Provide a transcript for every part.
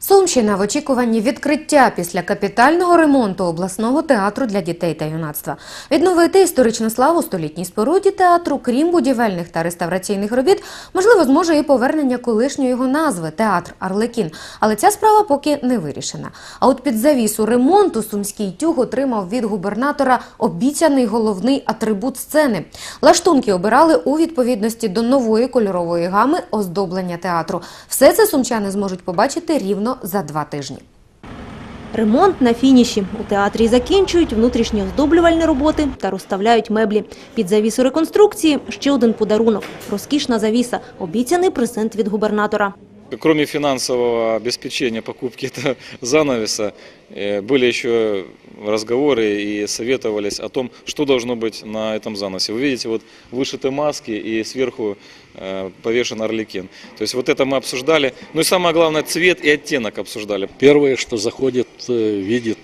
Сумщина в очікуванні відкриття після капітального ремонту обласного театру для дітей та юнацтва. Відновити історичну славу столітній споруді театру, крім будівельних та реставраційних робіт, можливо, зможе і повернення колишньої його назви театр Арлекін. Але ця справа поки не вирішена. А от під завісу ремонту сумський тюг отримав від губернатора обіцяний головний атрибут сцени. Лаштунки обирали у відповідності до нової кольорової гами оздоблення театру. Все це сумчани зможуть побачити рівно за два тижні. Ремонт на фініші. У театрі закінчують внутрішні оздоблювальні роботи та розставляють меблі. Під завісу реконструкції ще один подарунок – розкішна завіса, обіцяний презент від губернатора. Кроме финансового обеспечения покупки этого занавеса, э, были еще разговоры и советовались о том, что должно быть на этом заносе. Вы видите, вот вышиты маски и сверху э, повешен орликин. То есть вот это мы обсуждали. Ну и самое главное, цвет и оттенок обсуждали. Первое, что заходит, э, видит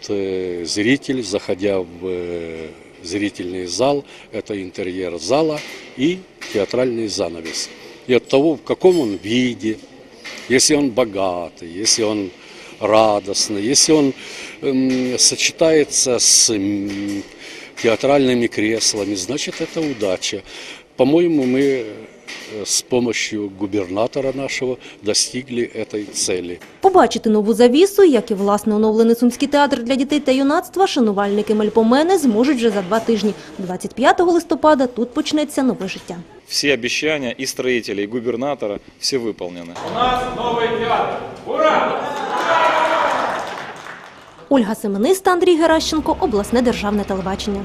зритель, заходя в зрительный зал, это интерьер зала и театральный занавес. И от того, в каком он виде, если он богатый, если он радостный, если он эм, сочетается с м, театральными креслами, значит это удача. По-моему, мы э, с помощью губернатора нашего достигли этой цели. Побачити нову завісу, як і власне оновлений Сумський театр для дітей та юнацтва, шанувальники Мельпомени зможуть вже за два тижні. 25 листопада тут почнеться нове життя. Все обещания и строителей, и губернатора, все выполнены. Ольга Семениста, Андрій Геращенко, обласне державне телебачення.